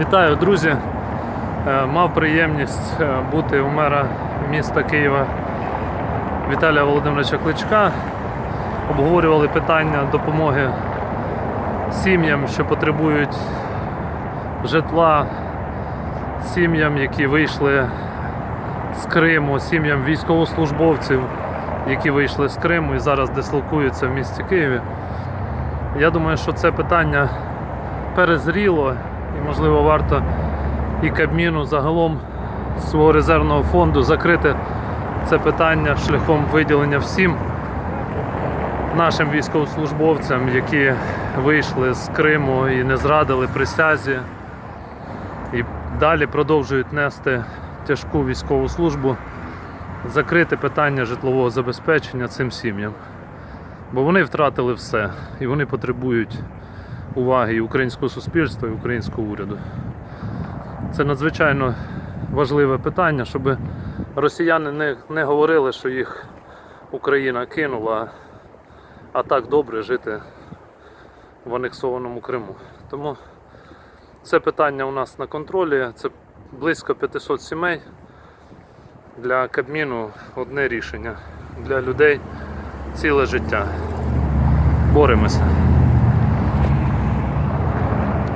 Вітаю, друзі! Е, Мав приємність е, бути у мера міста Києва Віталія Володимировича Кличка. Обговорювали питання допомоги сім'ям, що потребують житла, сім'ям, які вийшли з Криму, сім'ям військовослужбовців, які вийшли з Криму і зараз дислокуються в місті Києві. Я думаю, що це питання перезріло і, можливо, варто і Кабміну загалом свого резервного фонду закрити це питання шляхом виділення всім нашим військовослужбовцям, які вийшли з Криму і не зрадили присязі, і далі продовжують нести тяжку військову службу, закрити питання житлового забезпечення цим сім'ям. Бо вони втратили все і вони потребують уваги і українського суспільства, і українського уряду. Це надзвичайно важливе питання, щоб росіяни не, не говорили, що їх Україна кинула, а так добре жити в анексованому Криму. Тому це питання у нас на контролі. Це близько 500 сімей. Для Кабміну одне рішення. Для людей ціле життя. Боремося.